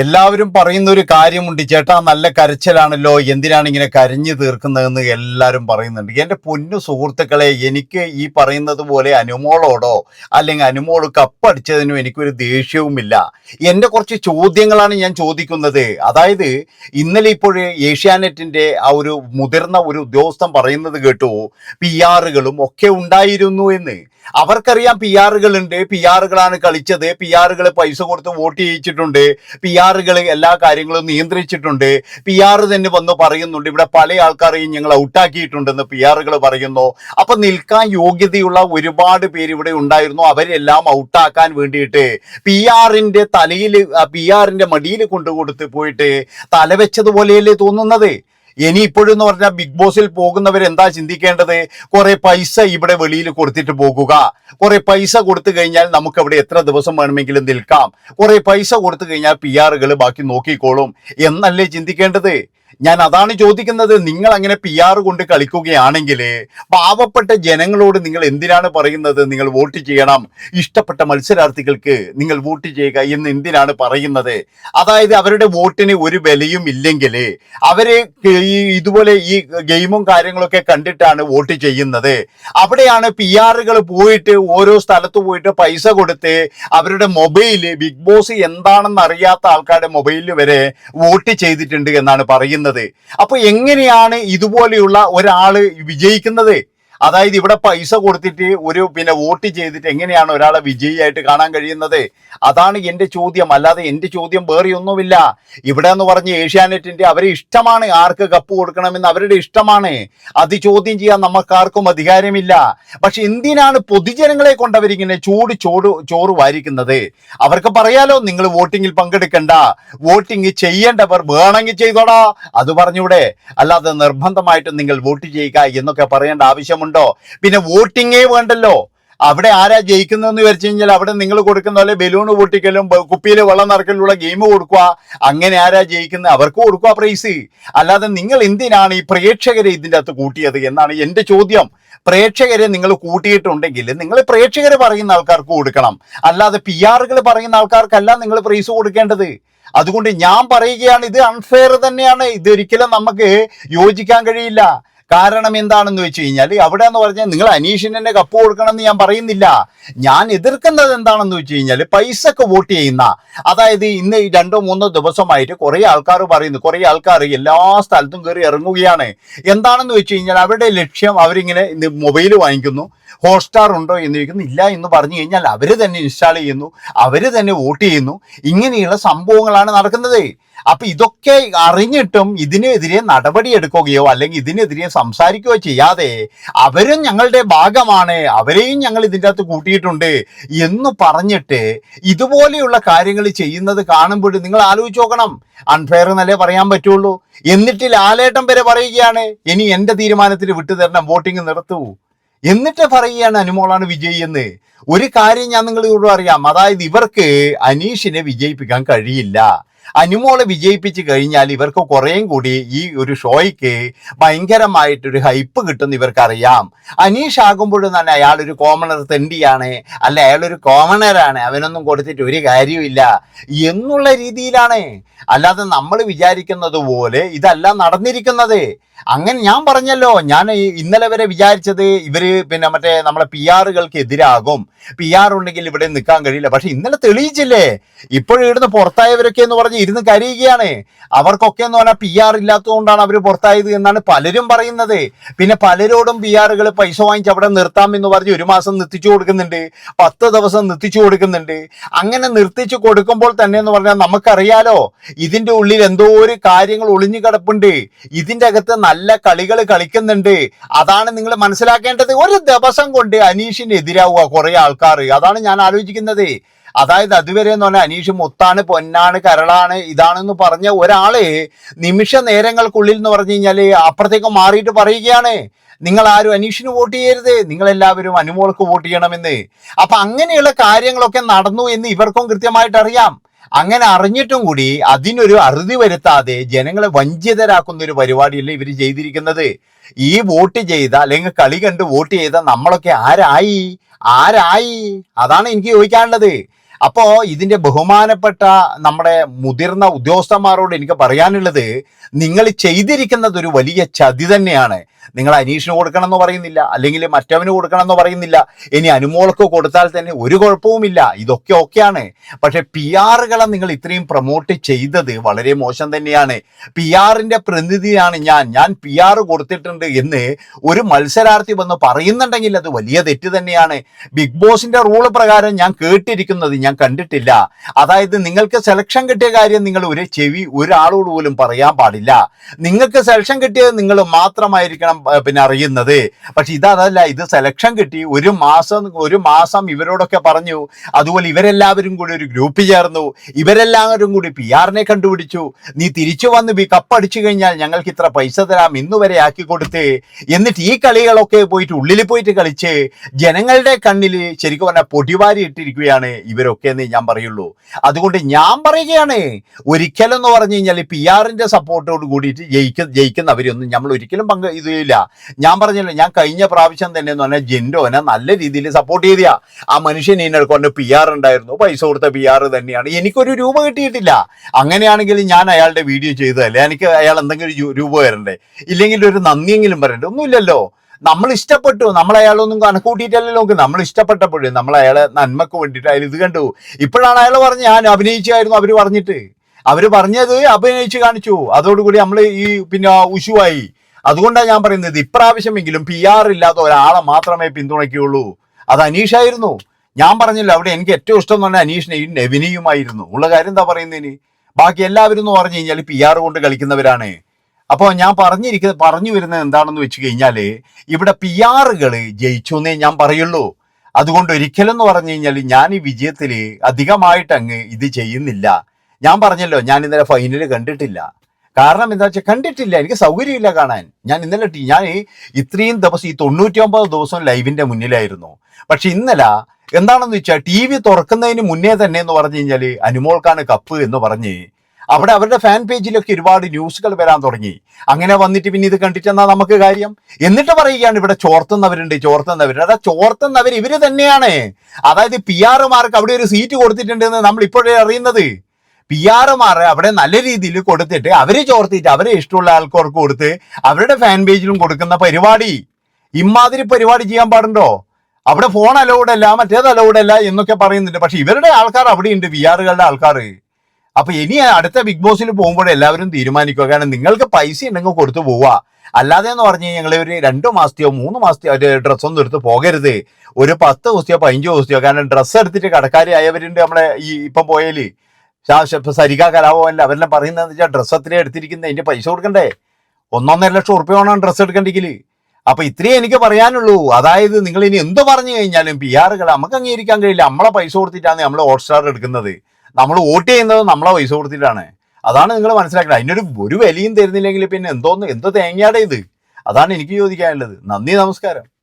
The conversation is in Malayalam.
എല്ലാവരും പറയുന്ന ഒരു കാര്യമുണ്ട് ചേട്ടാ നല്ല കരച്ചിലാണല്ലോ എന്തിനാണ് ഇങ്ങനെ കരഞ്ഞു തീർക്കുന്നതെന്ന് എല്ലാവരും പറയുന്നുണ്ട്. എന്റെ പൊന്നു സുഹൃത്തുക്കളെ എനിക്ക് ഈ പറയുന്നത് പോലെ അനുമോളോടോ അല്ലെങ്കിൽ അനുമോൾ കപ്പടിച്ചതിനും എനിക്കൊരു ദേഷ്യവുമില്ല. എന്റെ കുറച്ച് ചോദ്യങ്ങളാണ് ഞാൻ ചോദിക്കുന്നത്. അതായത് ഇന്നലെ ഇപ്പോൾ ഏഷ്യാനെറ്റിന്റെ ആ ഒരു മുതിർന്ന ഒരു ഉദ്യോഗസ്ഥൻ പറയുന്നത് കേട്ടു പി ആറുകളും ഒക്കെ ഉണ്ടായിരുന്നു എന്ന്. അവർക്കറിയാം പി ആറുകൾ ഉണ്ട് പി ആറുകളാണ് കളിച്ചത് പി ആറുകൾ പൈസ കൊടുത്ത് വോട്ട് ചെയ്യിച്ചിട്ടുണ്ട് പി ആറുകൾ എല്ലാ കാര്യങ്ങളും നിയന്ത്രിച്ചിട്ടുണ്ട്. പി ആർ തന്നെ വന്ന് പറയുന്നുണ്ട് ഇവിടെ പല ആൾക്കാരെയും ഞങ്ങൾ ഔട്ടാക്കിയിട്ടുണ്ടെന്ന് പി ആറുകൾ പറയുന്നു. അപ്പൊ നിൽക്കാൻ യോഗ്യതയുള്ള ഒരുപാട് പേര് ഇവിടെ ഉണ്ടായിരുന്നു അവരെല്ലാം ഔട്ടാക്കാൻ വേണ്ടിയിട്ട്. പി ആറിന്റെ തലയിൽ പി ആറിന്റെ മടിയിൽ കൊണ്ടുകൊടുത്ത് പോയിട്ട് തല വെച്ചതുപോലെയല്ലേ തോന്നുന്നത്? ഇനി ഇപ്പോഴെന്ന് പറഞ്ഞാൽ ബിഗ് ബോസിൽ പോകുന്നവർ എന്താ ചിന്തിക്കേണ്ടത്? കുറെ പൈസ ഇവിടെ വെളിയിൽ കൊടുത്തിട്ട് പോകുക. കുറെ പൈസ കൊടുത്തു കഴിഞ്ഞാൽ നമുക്ക് അവിടെ എത്ര ദിവസം വേണമെങ്കിലും നിൽക്കാം. കുറെ പൈസ കൊടുത്തു കഴിഞ്ഞാൽ പി ആറുകൾ ബാക്കി നോക്കിക്കോളും. എന്നല്ലേ ചിന്തിക്കേണ്ടത്? ഞാൻ അതാണ് ചോദിക്കുന്നത്. നിങ്ങൾ അങ്ങനെ പി ആർ കൊണ്ട് കളിക്കുകയാണെങ്കിൽ പാവപ്പെട്ട ജനങ്ങളോട് നിങ്ങൾ എന്തിനാണ് പറയുന്നത്? നിങ്ങൾ വോട്ട് ചെയ്യണം. ഇഷ്ടപ്പെട്ട മത്സരാർത്ഥികൾക്ക് നിങ്ങൾ വോട്ട് ചെയ്യുക എന്ന് എന്തിനാണ് പറയുന്നത്? അതായത് അവരുടെ വോട്ടിന് ഒരു വിലയും ഇല്ലെങ്കിൽ അവരെ ഈ ഇതുപോലെ ഈ ഗെയിമും കാര്യങ്ങളൊക്കെ കണ്ടിട്ടാണ് വോട്ട് ചെയ്യുന്നത്. അവിടെയാണ് പി ആറുകൾ പോയിട്ട് ഓരോ സ്ഥലത്ത് പോയിട്ട് പൈസ കൊടുത്ത് അവരുടെ മൊബൈൽ ബിഗ് ബോസ് എന്താണെന്ന് അറിയാത്ത ആൾക്കാരുടെ മൊബൈലിൽ വരെ വോട്ട് ചെയ്തിട്ടുണ്ട് എന്നാണ് പറയുന്നത്. അപ്പൊ എങ്ങനെയാണ് ഇതുപോലെയുള്ള ഒരാൾ വിജയിക്കുന്നത്? അതായത് ഇവിടെ പൈസ കൊടുത്തിട്ട് ഒരു പിന്നെ വോട്ട് ചെയ്തിട്ട് എങ്ങനെയാണ് ഒരാളെ വിജയിയായിട്ട് കാണാൻ കഴിയുന്നത്? അതാണ് എന്റെ ചോദ്യം. അല്ലാതെ എന്റെ ചോദ്യം വേറെയൊന്നുമില്ല ഇവിടെ എന്ന് പറഞ്ഞ് ഏഷ്യാനെറ്റിന്റെ അവരെ ഇഷ്ടമാണ് ആർക്ക് കപ്പ് കൊടുക്കണമെന്ന് അവരുടെ ഇഷ്ടമാണ്. അത് ചോദ്യം ചെയ്യാൻ നമുക്കാർക്കും അധികാരമില്ല. പക്ഷെ എന്തിനാണ് പൊതുജനങ്ങളെ കൊണ്ട് അവരിങ്ങനെ ചൂട് ചോട് ചോറ് വാരിക്കുന്നത്? അവർക്ക് പറയാലോ നിങ്ങൾ വോട്ടിങ്ങിൽ പങ്കെടുക്കണ്ട. വോട്ടിംഗ് ചെയ്യേണ്ടവർ വേണമെങ്കിൽ ചെയ്തോടാ അത് പറഞ്ഞൂടെ. അല്ലാതെ നിർബന്ധമായിട്ടും നിങ്ങൾ വോട്ട് ചെയ്യുക എന്നൊക്കെ പറയേണ്ട ആവശ്യമുണ്ടോ. പിന്നെ വോട്ടിങ്ങേ വേണ്ടല്ലോ. അവിടെ ആരാ ജയിക്കുന്നതെന്ന് വിചാരിച്ചു കഴിഞ്ഞാൽ അവിടെ നിങ്ങൾ കൊടുക്കുന്ന പോലെ ബലൂൺ പൊട്ടിക്കലും കുപ്പിയിൽ വെള്ളം നിറക്കലുള്ള ഗെയിം കൊടുക്കുക. അങ്ങനെ ആരാ ജയിക്കുന്നത് അവർക്ക് കൊടുക്കുക പ്രൈസ് അല്ലാതെ നിങ്ങൾ എന്തിനാണ് ഈ പ്രേക്ഷകരെ ഇതിന്റെ അകത്ത് കൂട്ടിയത് എന്നാണ് എന്റെ ചോദ്യം. പ്രേക്ഷകരെ നിങ്ങൾ കൂട്ടിയിട്ടുണ്ടെങ്കിൽ നിങ്ങൾ പ്രേക്ഷകരെ പറയുന്ന ആൾക്കാർക്ക് കൊടുക്കണം. അല്ലാതെ പി ആറുകൾ പറയുന്ന ആൾക്കാർക്കല്ല നിങ്ങൾ പ്രൈസ് കൊടുക്കേണ്ടത്. അതുകൊണ്ട് ഞാൻ പറയുകയാണ് ഇത് അൺഫെയർ തന്നെയാണ്. ഇതൊരിക്കലും നമുക്ക് യോജിക്കാൻ കഴിയില്ല. കാരണം എന്താണെന്ന് വെച്ച് കഴിഞ്ഞാൽ അവിടെ എന്ന് പറഞ്ഞാൽ നിങ്ങൾ അനീഷിന് തന്നെ കപ്പ് കൊടുക്കണമെന്ന് ഞാൻ പറയുന്നില്ല. ഞാൻ എതിർക്കുന്നത് എന്താണെന്ന് വെച്ച് കഴിഞ്ഞാൽ പൈസക്ക് വോട്ട് ചെയ്യുന്ന അതായത് ഇന്ന് ഈ രണ്ടോ മൂന്നോ ദിവസമായിട്ട് കുറെ ആൾക്കാർ പറയുന്നു കുറെ ആൾക്കാർ എല്ലാ സ്ഥലത്തും കയറി ഇറങ്ങുകയാണ്. എന്താണെന്ന് വെച്ച് കഴിഞ്ഞാൽ അവരുടെ ലക്ഷ്യം അവരിങ്ങനെ മൊബൈൽ വാങ്ങിക്കുന്നു. ഹോട്ട്സ്റ്റാർ ഉണ്ടോ എന്ന് ചോദിക്കുന്നു. ഇല്ല എന്ന് പറഞ്ഞു കഴിഞ്ഞാൽ അവർ തന്നെ ഇൻസ്റ്റാൾ ചെയ്യുന്നു. അവർ തന്നെ വോട്ട് ചെയ്യുന്നു. ഇങ്ങനെയുള്ള സംഭവങ്ങളാണ് നടക്കുന്നത്. അപ്പം ഇതൊക്കെ അറിഞ്ഞിട്ടും ഇതിനെതിരെ നടപടി എടുക്കുകയോ അല്ലെങ്കിൽ ഇതിനെതിരെ സംസാരിക്കുകയോ ചെയ്യാതെ അവരും ഞങ്ങളുടെ ഭാഗമാണ്. അവരെയും ഞങ്ങൾ ഇതിന്റെ അകത്ത് കൂട്ടിയിട്ടുണ്ട് എന്ന് പറഞ്ഞിട്ട് ഇതുപോലെയുള്ള കാര്യങ്ങൾ ചെയ്യുന്നത് കാണുമ്പോൾ നിങ്ങൾ ആലോചിച്ച് നോക്കണം. അൺഫെയർ എന്നല്ലേ പറയാൻ പറ്റുള്ളൂ. എന്നിട്ട് ലാലേട്ടം വരെ പറയുകയാണ്. ഇനി എന്റെ തീരുമാനത്തിൽ വിട്ടുതരണം. വോട്ടിംഗ് നിർത്തൂ. എന്നിട്ട് പറയുകയാണ് അനുമോളാണ് വിജയ് എന്ന്. ഒരു കാര്യം ഞാൻ നിങ്ങളോട് അറിയാം. അതായത് ഇവർക്ക് അനീഷിനെ വിജയിപ്പിക്കാൻ കഴിയില്ല. അനുമോളെ വിജയിപ്പിച്ച് കഴിഞ്ഞാൽ ഇവർക്ക് കുറേയും കൂടി ഈ ഒരു ഷോയ്ക്ക് ഭയങ്കരമായിട്ടൊരു ഹൈപ്പ് കിട്ടുന്ന ഇവർക്കറിയാം. അനീഷ് ആകുമ്പോഴും തന്നെ അയാളൊരു കോമണർ തെണ്ടിയാണ് അല്ല അയാളൊരു കോമണറാണ് അവനൊന്നും കൊടുത്തിട്ട് ഒരു കാര്യമില്ല എന്നുള്ള രീതിയിലാണ്. അല്ലാതെ നമ്മൾ വിചാരിക്കുന്നത് പോലെ ഇതല്ല നടന്നിരിക്കുന്നത്. അങ്ങനെ ഞാൻ പറഞ്ഞല്ലോ ഞാൻ ഇന്നലെ വരെ വിചാരിച്ചത് ഇവർ പിന്നെ മറ്റേ നമ്മളെ പി ആറുകൾക്ക് എതിരാകും. പി ആർ ഉണ്ടെങ്കിൽ ഇവിടെ നിൽക്കാൻ കഴിയില്ല. പക്ഷെ ഇന്നലെ തെളിയിച്ചില്ലേ? ഇപ്പോഴും ഇവിടുന്ന് പുറത്തായവരൊക്കെ എന്ന് പറഞ്ഞ് ഇരുന്ന് കരയുകയാണ്. അവർക്കൊക്കെ എന്ന് പറഞ്ഞാൽ പി ആർ ഇല്ലാത്തതുകൊണ്ടാണ് അവർ പുറത്തായത് എന്നാണ് പലരും പറയുന്നത്. പിന്നെ പലരോടും പി ആറുകൾ പൈസ വാങ്ങിച്ച് അവിടെ നിർത്താം എന്ന് പറഞ്ഞ് ഒരു മാസം നിർത്തിച്ചു കൊടുക്കുന്നുണ്ട്. പത്ത് ദിവസം നിർത്തിച്ചു കൊടുക്കുന്നുണ്ട്. അങ്ങനെ നിർത്തിച്ചു കൊടുക്കുമ്പോൾ തന്നെ എന്ന് പറഞ്ഞാൽ നമുക്കറിയാലോ ഇതിന്റെ ഉള്ളിൽ എന്തോ ഒരു കാര്യങ്ങൾ ഒളിഞ്ഞു കിടപ്പുണ്ട്. ഇതിന്റെ അകത്ത് നല്ല കളികൾ കളിക്കുന്നുണ്ട്. അതാണ് നിങ്ങൾ മനസ്സിലാക്കേണ്ടത്. ഒരു ദിവസം കൊണ്ട് അനീഷിന് എതിരാവുക കുറേ ആൾക്കാർ. അതാണ് ഞാൻ ആലോചിക്കുന്നത്. അതായത് അതുവരെ എന്ന് പറഞ്ഞാൽ അനീഷ് മുത്താണ് പൊന്നാണ് കരളാണ് ഇതാണെന്ന് പറഞ്ഞ ഒരാളെ നിമിഷ നേരങ്ങൾക്കുള്ളിൽ എന്ന് പറഞ്ഞു കഴിഞ്ഞാൽ അപ്പുറത്തേക്ക് മാറിയിട്ട് പറയുകയാണ്. നിങ്ങൾ ആരും അനീഷിന് വോട്ട് ചെയ്യരുത്. നിങ്ങൾ എല്ലാവരും അനുമോൾക്ക് വോട്ട് ചെയ്യണമെന്ന്. അപ്പൊ അങ്ങനെയുള്ള കാര്യങ്ങളൊക്കെ നടന്നു എന്ന് ഇവർക്കും കൃത്യമായിട്ട് അറിയാം. അങ്ങനെ അറിഞ്ഞിട്ടും കൂടി അതിനൊരു അറുതി വരുത്താതെ ജനങ്ങളെ വഞ്ചിതരാക്കുന്ന ഒരു പരിപാടിയല്ല ഇവർ ചെയ്തിരിക്കുന്നത്. ഈ വോട്ട് ചെയ്ത അല്ലെങ്കിൽ കളി കണ്ട് വോട്ട് ചെയ്ത നമ്മളൊക്കെ ആരായി? ആരായി? അതാണ് എനിക്ക് ചോദിക്കാനുള്ളത്. അപ്പോ ഇതിന്റെ ബഹുമാനപ്പെട്ട നമ്മുടെ മുതിർന്ന ഉദ്യോഗസ്ഥന്മാരോട് എനിക്ക് പറയാനുള്ളത് നിങ്ങൾ ചെയ്തിരിക്കുന്നത് ഒരു വലിയ ചതി തന്നെയാണ്. നിങ്ങൾ അനീഷിന് കൊടുക്കണം എന്ന് പറയുന്നില്ല അല്ലെങ്കിൽ മറ്റവന് കൊടുക്കണം എന്ന് പറയുന്നില്ല. ഇനി അനുമോൾക്ക് കൊടുത്താൽ തന്നെ ഒരു കുഴപ്പവുമില്ല. ഇതൊക്കെ ഓക്കെയാണ്. പക്ഷെ പി ആറുകളെ നിങ്ങൾ ഇത്രയും പ്രൊമോട്ട് ചെയ്തത് വളരെ മോശം തന്നെയാണ്. പി ആറിന്റെ പ്രതിനിധിയാണ് ഞാൻ. ഞാൻ പി ആർ കൊടുത്തിട്ടുണ്ട് എന്ന് ഒരു മത്സരാർത്ഥി വന്ന് പറയുന്നുണ്ടെങ്കിൽ അത് വലിയ തെറ്റ് തന്നെയാണ്. ബിഗ് ബോസിന്റെ റൂൾ പ്രകാരം ഞാൻ കേട്ടിരിക്കുന്നത് ഞാൻ കണ്ടിട്ടില്ല. അതായത് നിങ്ങൾക്ക് സെലക്ഷൻ കിട്ടിയ കാര്യം നിങ്ങൾ ഒരു ചെവി ഒരാളോട് പോലും പറയാൻ പാടില്ല. നിങ്ങൾക്ക് സെലക്ഷൻ കിട്ടിയത് നിങ്ങൾ മാത്രമായിരിക്കണം. ആ, പിന്നെ അറിയുന്നത്. പക്ഷെ ഇതല്ല ഇത് സെലക്ഷൻ കിട്ടി. ഒരു മാസം ഒരു മാസം ഇവരോടൊക്കെ പറഞ്ഞു. അതുപോലെ ഇവരെല്ലാവരും കൂടി ഒരു ഗ്രൂപ്പ് ചേർന്നു. ഇവരെല്ലാവരും കൂടി പി ആറിനെ കണ്ടുപിടിച്ചു. നീ തിരിച്ചു വന്ന് കപ്പടിച്ചു കഴിഞ്ഞാൽ ഞങ്ങൾക്ക് ഇത്ര പൈസ തരാം. ഇന്ന് വരെ ആക്കി കൊടുത്ത്. എന്നിട്ട് ഈ കളികളൊക്കെ പോയിട്ട് ഉള്ളിൽ പോയിട്ട് കളിച്ച് ജനങ്ങളുടെ കണ്ണിൽ ശരിക്കും പറഞ്ഞാൽ പൊടിവാരി ഇട്ടിരിക്കുകയാണ് ഇവരൊക്കെ എന്ന് ഞാൻ പറയുള്ളൂ. അതുകൊണ്ട് ഞാൻ പറയുകയാണ് ഒരിക്കലെന്ന് പറഞ്ഞു കഴിഞ്ഞാൽ പി ആറിന്റെ സപ്പോർട്ടോട് കൂടിയിട്ട് ജയിക്ക ജയിക്കുന്നവരൊന്നും നമ്മൾ ഒരിക്കലും പങ്ക് ഇതില്ല ഞാൻ പറഞ്ഞല്ലോ ഞാൻ കഴിഞ്ഞ പ്രാവശ്യം തന്നെ എന്ന് പറഞ്ഞാൽ ജിൻഡോനെ നല്ല രീതിയിൽ സപ്പോർട്ട് ചെയ്തു ആ മനുഷ്യൻ ഇതിനെക്കൊണ്ട് പി ആർ ഉണ്ടായിരുന്നു പൈസ കൊടുത്ത പി ആർ തന്നെയാണ്. എനിക്കൊരു രൂപ കിട്ടിയിട്ടില്ല. അങ്ങനെയാണെങ്കിൽ ഞാൻ അയാളുടെ വീഡിയോ ചെയ്തതല്ലേ? എനിക്ക് അയാൾ എന്തെങ്കിലും രൂപ വരണ്ടേ? ഇല്ലെങ്കിൽ ഒരു നന്ദിയെങ്കിലും പറയണ്ടേ? ഒന്നുമില്ലല്ലോ. നമ്മൾ ഇഷ്ടപ്പെട്ടു. നമ്മൾ അയാളൊന്നും കണക്കൂട്ടിയിട്ടല്ലോ നോക്കുന്നത് നമ്മൾ ഇഷ്ടപ്പെട്ടപ്പോഴേ നമ്മൾ അയാളെ നന്മക്ക് വേണ്ടിയിട്ട് അയാൾ ഇത് കണ്ടു. ഇപ്പോഴാണ് അയാൾ പറഞ്ഞ് ഞാൻ അഭിനയിച്ചായിരുന്നു അവർ പറഞ്ഞിട്ട്. അവർ പറഞ്ഞത് അഭിനയിച്ച് കാണിച്ചു. അതോടുകൂടി നമ്മൾ ഈ പിന്നെ ഉഷുവായി അതുകൊണ്ടാണ് ഞാൻ പറയുന്നത് ഇപ്രാവശ്യമെങ്കിലും പി ആർ ഇല്ലാത്ത ഒരാളെ മാത്രമേ പിന്തുണയ്ക്കുകയുള്ളൂ. അത് അനീഷായിരുന്നു. ഞാൻ പറഞ്ഞില്ല അവിടെ എനിക്ക് ഏറ്റവും ഇഷ്ടം എന്ന് പറഞ്ഞാൽ അനീഷിനെയും നെവിനെയുമായിരുന്നു. ഉള്ള കാര്യം എന്താ പറയുന്നതിന് ബാക്കി എല്ലാവരും എന്ന് പറഞ്ഞു കഴിഞ്ഞാൽ പി ആർ കൊണ്ട് കളിക്കുന്നവരാണ്. അപ്പോൾ ഞാൻ പറഞ്ഞിരിക്കുന്നത് പറഞ്ഞു വരുന്നത് എന്താണെന്ന് വെച്ച് കഴിഞ്ഞാൽ ഇവിടെ പി ആറുകൾ ജയിച്ചു എന്നേ ഞാൻ പറയുള്ളൂ. അതുകൊണ്ട് ഒരിക്കലും എന്ന് പറഞ്ഞു കഴിഞ്ഞാൽ ഞാൻ ഈ വിജയത്തിൽ അധികമായിട്ട് അങ്ങ് ഇത് ചെയ്യുന്നില്ല. ഞാൻ പറഞ്ഞല്ലോ ഞാൻ ഇന്നലെ ഫൈനൽ കണ്ടിട്ടില്ല. കാരണം എന്താ വെച്ചാൽ കണ്ടിട്ടില്ല എനിക്ക് സൗകര്യമില്ല കാണാൻ. ഞാൻ ഇന്നലെ ഞാൻ ഇത്രയും ദിവസം ഈ തൊണ്ണൂറ്റി ഒമ്പത് ദിവസം ലൈവിന്റെ മുന്നിലായിരുന്നു. പക്ഷെ ഇന്നലെ എന്താണെന്ന് വെച്ചാൽ ടി വി തുറക്കുന്നതിന് മുന്നേ തന്നെ എന്ന് പറഞ്ഞു കഴിഞ്ഞാൽ അനുമോൾക്കാണ് കപ്പ് എന്ന് പറഞ്ഞ് അവിടെ അവരുടെ ഫാൻ പേജിലൊക്കെ ഒരുപാട് ന്യൂസുകൾ വരാൻ തുടങ്ങി. അങ്ങനെ വന്നിട്ട് പിന്നെ ഇത് കണ്ടിട്ടെന്നാ നമുക്ക് കാര്യം? എന്നിട്ട് പറയുകയാണ് ഇവിടെ ചോർത്തുന്നവരുണ്ട് ചോർത്തുന്നവരുണ്ട് അതാ ചോർത്തുന്നവർ ഇവർ തന്നെയാണ്. അതായത് പി ആർമാർക്ക് അവിടെ ഒരു സീറ്റ് കൊടുത്തിട്ടുണ്ടെന്ന് നമ്മൾ ഇപ്പോഴേ അറിയുന്നത്. പി ആറുമാരെ അവിടെ നല്ല രീതിയിൽ കൊടുത്തിട്ട് അവരെ ചോർത്തിയിട്ട് അവരെ ഇഷ്ടമുള്ള ആൾക്കാർക്ക് കൊടുത്ത് അവരുടെ ഫാൻ പേജിലും കൊടുക്കുന്ന പരിപാടി. ഇമാതിരി പരിപാടി ചെയ്യാൻ പാടുണ്ടോ? അവിടെ ഫോൺ അലൗഡ് അല്ല മറ്റേത് അലൗഡ് അല്ല എന്നൊക്കെ പറയുന്നുണ്ട്. പക്ഷെ ഇവരുടെ ആൾക്കാർ അവിടെ ഉണ്ട് വി ആറുകളുടെ ആൾക്കാർ. അപ്പൊ ഇനി അടുത്ത ബിഗ് ബോസിൽ പോകുമ്പോൾ എല്ലാവരും തീരുമാനിക്കുക. കാരണം നിങ്ങൾക്ക് പൈസ ഉണ്ടെങ്കിൽ കൊടുത്തു പോവുക. അല്ലാതെ എന്ന് പറഞ്ഞു കഴിഞ്ഞാൽ ഞങ്ങൾ ഒരു രണ്ടു മാസത്തെയോ മൂന്ന് മാസത്തെയോ ഡ്രസ്സ് ഒന്നും എടുത്ത് പോകരുത്. ഒരു പത്ത് ദിവസത്തെയോ പതിനഞ്ച് ദിവസത്തെയോ കാരണം ഡ്രസ്സ് എടുത്തിട്ട് കടക്കാരി ആയവരുണ്ട് നമ്മളെ ഈ ഇപ്പം ഇപ്പൊ സരിക കലാഭവനിൽ അവരെല്ലാം പറയുന്നത് വെച്ചാൽ ഡ്രസ്സ് അത്രയും എടുത്തിരിക്കുന്നത് അതിന്റെ പൈസ കൊടുക്കണ്ടേ? ഒന്നൊന്നര ലക്ഷം ഉറുപ്പ്യ വേണം ഡ്രസ്സ് എടുക്കണ്ടെങ്കിൽ അപ്പൊ ഇത്രയും എനിക്ക് പറയാനുള്ളൂ. അതായത് നിങ്ങൾ ഇനി എന്ത് പറഞ്ഞു കഴിഞ്ഞാലും പി ആറുകൾ നമുക്ക് അംഗീകരിക്കാൻ കഴിയില്ല. നമ്മളെ പൈസ കൊടുത്തിട്ടാണ് നമ്മൾ ഹോട്ട്സ്റ്റാർ എടുക്കുന്നത്. നമ്മൾ വോട്ട് ചെയ്യുന്നത് നമ്മളെ പൈസ കൊടുത്തിട്ടാണ്. അതാണ് നിങ്ങൾ മനസ്സിലാക്കുന്നത് അതിനൊരു ഒരു വിലയും തരുന്നില്ലെങ്കിൽ പിന്നെ എന്തോന്ന്? എന്ത് തേങ്ങയാടെ ഇത്? അതാണ് എനിക്ക് ചോദിക്കാനുള്ളത്. നന്ദി നമസ്കാരം.